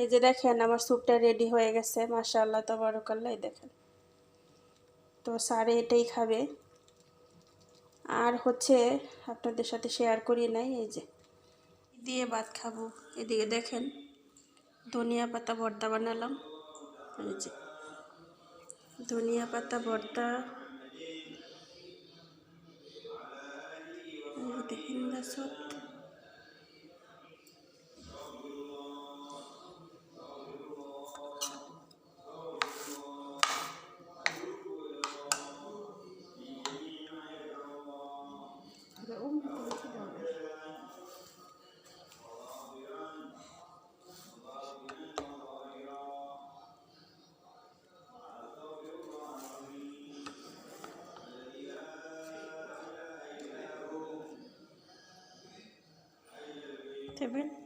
এই যে দেখেন, আমার স্যুপটা রেডি হয়ে গেছে। মাশাআল্লাহ, তবরকাল্লাহ, এই দেখেন। তো স্যারে এটাই খাবে। আর হচ্ছে আপনাদের সাথে শেয়ার করি নাই, এই যে। দিয়ে ভাত খাব। এদিকে দেখেন, ধনিয়া পাতা ভর্তা বানালাম। এই যে, ধনিয়া পাতা ভর্তা। দেখেন Temin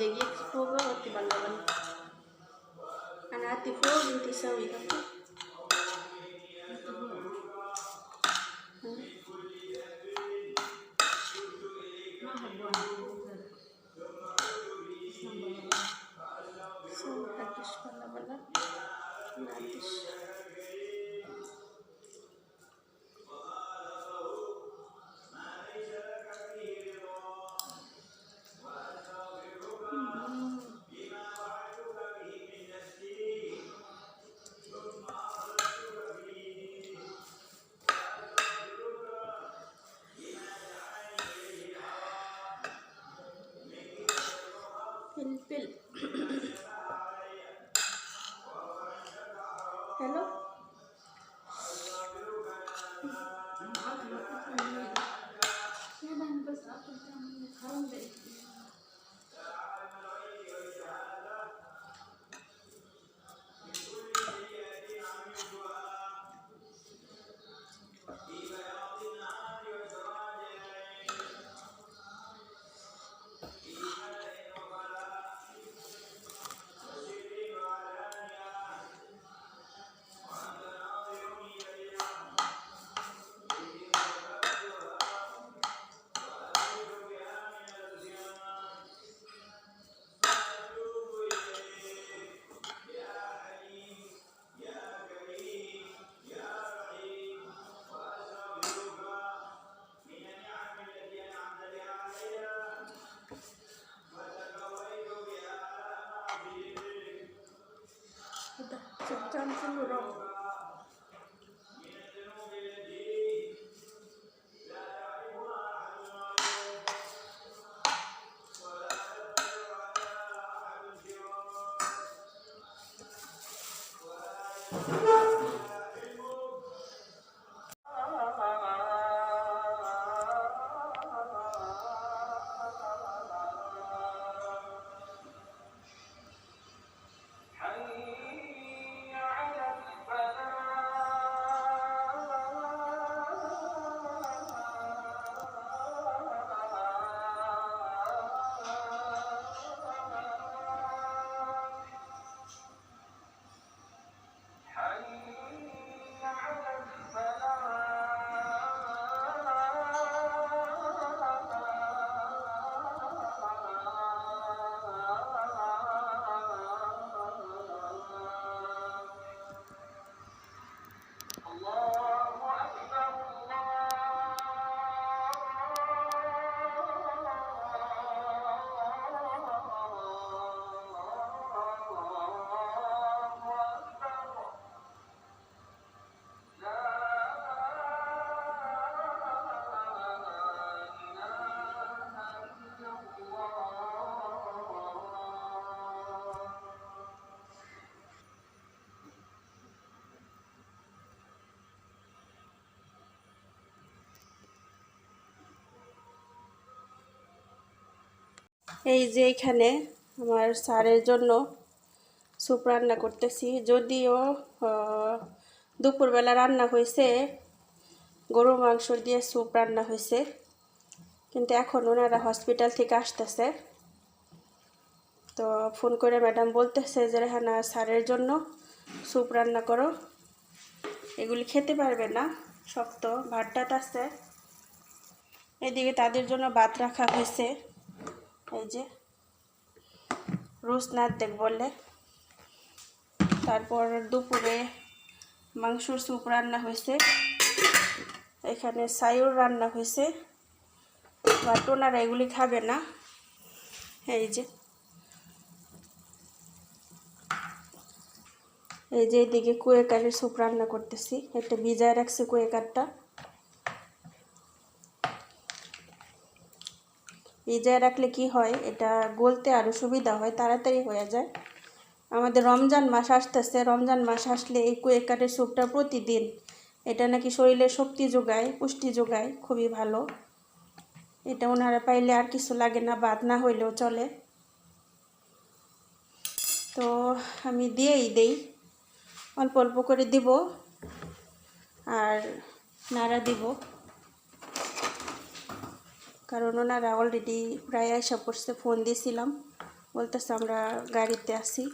degli ex povero ti ballavano. Anati fuori ti salita. Sen kaç bana bana? Nadir. Hello. substantial rock এই যে এখানে আমার স্যারের জন্য স্যুপ রান্না করতেছি। যদিও দুপুরবেলা রান্না হয়েছে, গরু মাংস দিয়ে স্যুপ রান্না হয়েছে, কিন্তু এখন ওনারা হসপিটাল থেকে আসতেছে। তো ফোন করে ম্যাডাম বলতেছে যে, রেহানা, স্যারের জন্য স্যুপ রান্না করো। এগুলি খেতে পারবে না, শক্ত, ভাতটাত আছে। এদিকে তাদের জন্য ভাত রাখা হয়েছে। এই যে রুস নাদ্দেক বলে তারপর দুপুরে মাংসর স্যুপ রান্না হয়েছে। এখানে সায়ুর রান্না হয়েছে। বাট ওনারা এগুলি খাবে না। এই যে। এই যে এদিকে কুয়েকারের স্যুপ রান্না করতেছি। একটা ভিজায় রাখছি কুয়েকারটা। ভিজায় রাখলে কি হয়? এটা গলতে আরও সুবিধা হয়, তাড়াতাড়ি হয়ে যায়। আমাদের রমজান মাস আসতেছে, রমজান মাস আসলে এই কুয়েকারের স্যুপটা প্রতিদিন। এটা নাকি শরীরে শক্তি যোগায়, পুষ্টি যোগায়, খুবই ভালো। এটা ওনারা পাইলে আর কিছু লাগে না, বাদ না হইলেও চলে। তো আমি দিয়েই দেই, অল্প অল্প করে দিব, আর নাড়া দিব। কারণ ওনারা অলরেডি প্রায় আসা পড়ছে ফোন দিয়েছিলাম বলতেছে, আমরা গাড়িতে আসি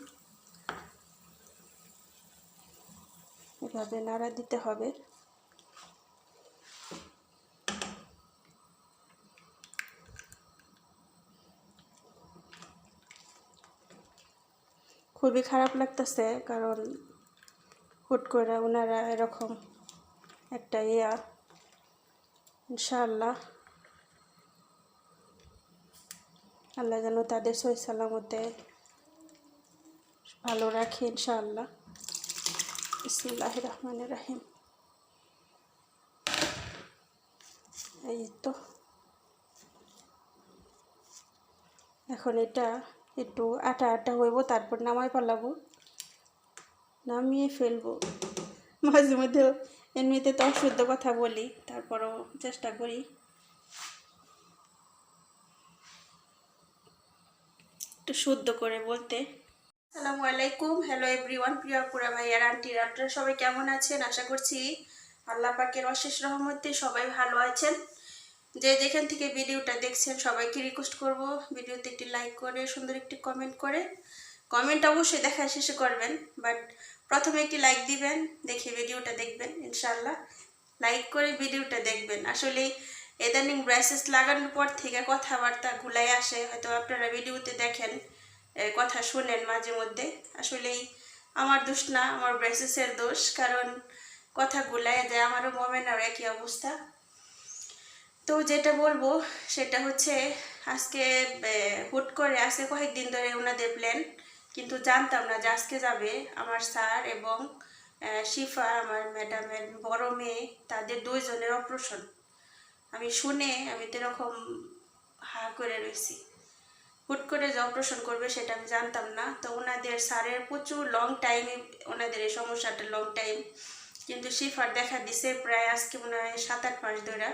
এভাবে নাড়া দিতে হবে। খুবই খারাপ লাগতেছে, কারণ হুট করে ওনারা এরকম একটা ইয়া, ইনশাআল্লাহ। আল্লাহ যেন তাদের সই সালামতে ভালো রাখে ইনশাআল্লাহ। ইসমিল্লাহ রহমান রাহিম। এই তো। এখন এটা একটু আটা আটা হইব, তারপর নামাই পালাবো। নামিয়ে ফেলব। মাঝে মধ্যে এমনিতে তো অশুদ্ধ কথা বলি, তারপরও চেষ্টা করি। একটু শুদ্ধ করে বলতে। আসসালামু আলাইকুম। হ্যালো এভরিওয়ান প্রিয়, পুরা ভাইয়ার আন্টির আপনারা সবাই কেমন আছেন? আশা করছি আল্লাহ পাকের অশেষ রহমতে সবাই ভালো আছেন। যে যেখান থেকে ভিডিওটা দেখছেন, সবাইকে রিকোয়েস্ট করব ভিডিওতে একটি লাইক করে, সুন্দর একটি কমেন্ট করে। কমেন্ট অবশ্যই দেখা শেষে করবেন বাট প্রথমে একটি লাইক দিবেন, দেখে ভিডিওটা দেখবেন ইনশাল্লাহ লাইক করে ভিডিওটা দেখবেন। আসলে ইদানিং ব্রেসেস লাগানোর পর থেকে কথাবার্তা গুলাই আসে, হয়তো আপনারা ভিডিওতে দেখেন কথা শুনেন মাঝে মধ্যে। আসলেই আমার দোষ না, আমার ব্রেসেসের দোষ, কারণ কথা গুলাই যায় আমারও মোমেনার একই অবস্থা। তো যেটা বলব, সেটা হচ্ছে আজকে হুট করে আজকে কয়েকদিন ধরে ওনাদের প্ল্যান কিন্তু জানতাম না যে আজকে যাবে আমার স্যার এবং শিফা, আমার ম্যাডামের বড় মেয়ে, তাদের দুইজনের অপারেশন আমি শুনে আমি তো এরকম হা করে রয়েছি হুট করে যে অপারেশন করবে সেটা আমি জানতাম না। তো ওনাদের স্যারের প্রচুর লং টাইম ওনাদের এই সমস্যাটা লং টাইম কিন্তু শিফার দেখা দিছে প্রায় আজকে মনে হয় সাত আট মাস ধরে।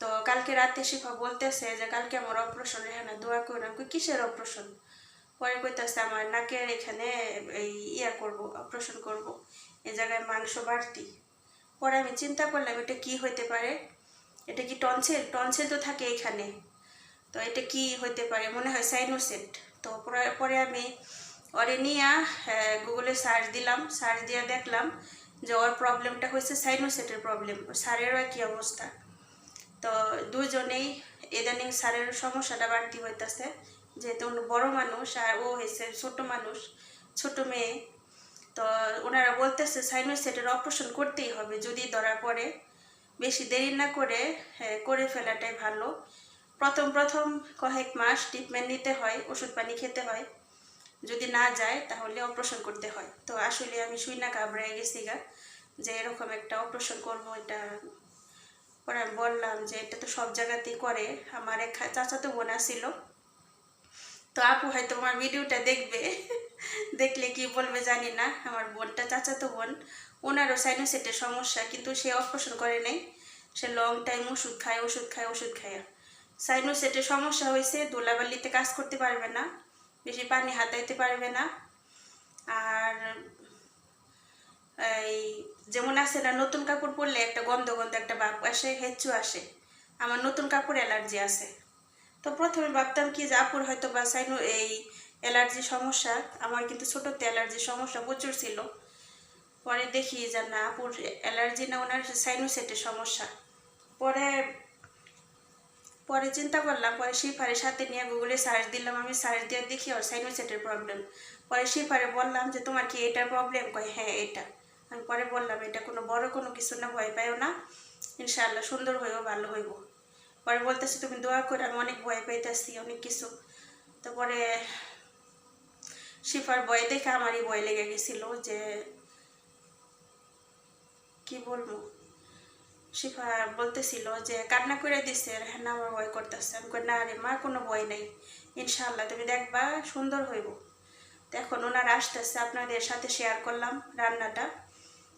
তো কালকে রাতে শিফা বলতেছে যে কালকে আমার অপারেশন এখানে দোয়া করে। কই, কিসের অপারেশন পরে কইতেছে আমার নাকের এখানে এই ইয়া করব অপারেশন করব। এই জায়গায় মাংস বাড়তি। পরে আমি চিন্তা করলাম এটা কি হইতে পারে? এটা কি টনসেল? টনসেল তো থাকে এখানে। তো এটা কি হইতে পারে? মনে হয় সাইনোসেট। তো পরে আমি ওরে নিয়ে গুগলে সার্চ দিলাম। সার্চ দিয়ে দেখলাম যে ওর প্রবলেমটা হয়েছে সাইনোসেটের প্রবলেম। স্যারেরও একই অবস্থা। তো দুজনেই ইদানিং স্যারের সমস্যাটা বাড়তি হইতেছে। যেহেতু বড় মানুষ আর ও হয়েছে ছোট মানুষ, ছোট মেয়ে। তো ওনারা বলতেছে সাইনোসেটের অপারেশন করতেই হবে যদি ধরা পড়ে। বেশি দেরি না করে করে ফেলাটাই ভালো। প্রথম প্রথম কয়েক মাস ট্রিটমেন্ট নিতে হয়, ওষুধ পানি খেতে হয়। যদি না যায়, তাহলে অপারেশন করতে হয়। তো আসলে আমি শুই না ঘাবড়াই গেছি গা। যে এরকম একটা অপারেশন করব, এটা পরে আমি বললাম যে, এটা তো সব জায়গাতেই করে। আমার এক চাচাতো বোন ছিল তো আপু হয়তো আমার ভিডিওটা দেখবে। দেখলে কি বলবে জানি না। আমার বোনটা চাচাতো বোন। ওনারও সাইনোসেটের সমস্যা, কিন্তু সে অপারেশন করে নাই। সে লং টাইম ওষুধ খায় ওষুধ খায় ওষুধ খায়। সাইনোসেটের সমস্যা হয়েছে দোলাবালিতে কাজ করতে পারবে না, বেশি পানি হাতাইতে পারবে না। আর এই যেমন আছে না, নতুন কাপড় পরলে একটা গন্ধ গন্ধ একটা বাপ আসে, হেঁচু আসে। আমার নতুন কাপড় অ্যালার্জি আছে। তো প্রথমে ভাবতাম কি যে আপুর হয়তো বা সাইনো এই অ্যালার্জি সমস্যা, আমার কিন্তু ছোটোতে অ্যালার্জির সমস্যা প্রচুর ছিল। পরে দেখি যে না, আপুর অ্যালার্জি না, ওনার সাইনোসেটের সমস্যা। পরে পরে চিন্তা করলাম, পরে শিফারের সাথে নিয়ে গুগলে সার্চ দিলাম, আমি সার্চ দিয়ে দেখি ওর সাইনোসেটের প্রবলেম পরে শিফারে বললাম যে, তোমার কি এটার প্রবলেম কয় হ্যাঁ এটা। আমি পরে বললাম, এটা কোনো বড় কোনো কিছু না, ভয় পাইও না। ইনশাআল্লাহ সুন্দর হইব, ভালো হইব। পরে বলতেছি, তুমি দোয়া করে, আমি অনেক ভয় পাইতেছি, অনেক কিছু। তারপরে শিফার ভয় দেখে আমারই ভয় লেগে গেছিল যে কি বলব? শিফা বলতেছিল যে, কান্না করে দিছে হ্যাঁ আমার ভয় করতেছে। আমি না রে মা, কোনো ভয় নেই। ইনশাল্লাহ তুমি দেখবা, সুন্দর হইব। তো এখন ওনারা আসতেছে, আপনাদের সাথে শেয়ার করলাম রান্নাটা।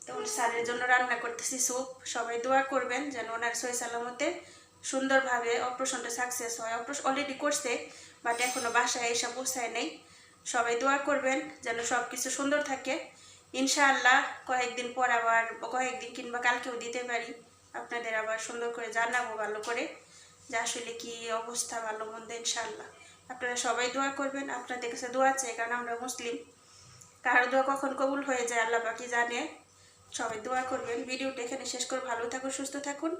তো স্যারের জন্য রান্না করতেছি স্যুপ সবাই দোয়া করবেন যেন ওনার সই সালামতে সুন্দরভাবে অপারেশনটা সাকসেস হয়। অপারেশন অলরেডি করছে বাট এখনও বাসায় এসে পৌঁছায় নেই। সবাই দোয়া করবেন যেন সব কিছু সুন্দর থাকে। ইনশাআল্লাহ কয়েকদিন পর আবার, কয়েকদিন কিংবা কালকেও দিতে পারি। আপনাদের আবার সুন্দর করে জানাব ভালো করে যে আসলে কি অবস্থা, ভালো মন্দ ইনশাআল্লাহ। আপনারা সবাই দোয়া করবেন, আপনাদের কাছে দোয়া চাই, কারণ আমরা মুসলিম। কারও দোয়া কখন কবুল হয়ে যায় আল্লাহ বাকি জানে। সবাই দোয়া করবেন। ভিডিওটা এখানে শেষ করে ভালো থাকুন, সুস্থ থাকুন।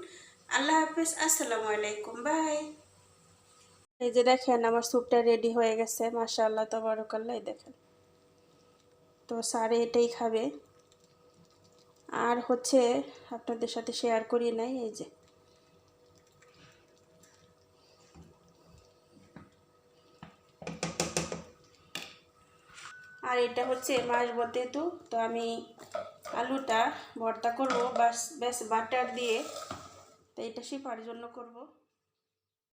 আল্লাহ হাফিজ। আসসালামু আলাইকুম। বাই। এই যে দেখেন, আমার স্যুপটা রেডি হয়ে গেছে। মাসা মাশাআল্লাহ, তবরকাল্লাহ দেখেন। তো স্যারে এটাই খাবে। আর হচ্ছে আপনাদের সাথে শেয়ার করি নাই এই যে। আর এটা হচ্ছে মাছ বতেতু তো আমি আলুটা ভর্তা করব বাস বেশ বাটার দিয়ে। তো এটা শিফার জন্য করব।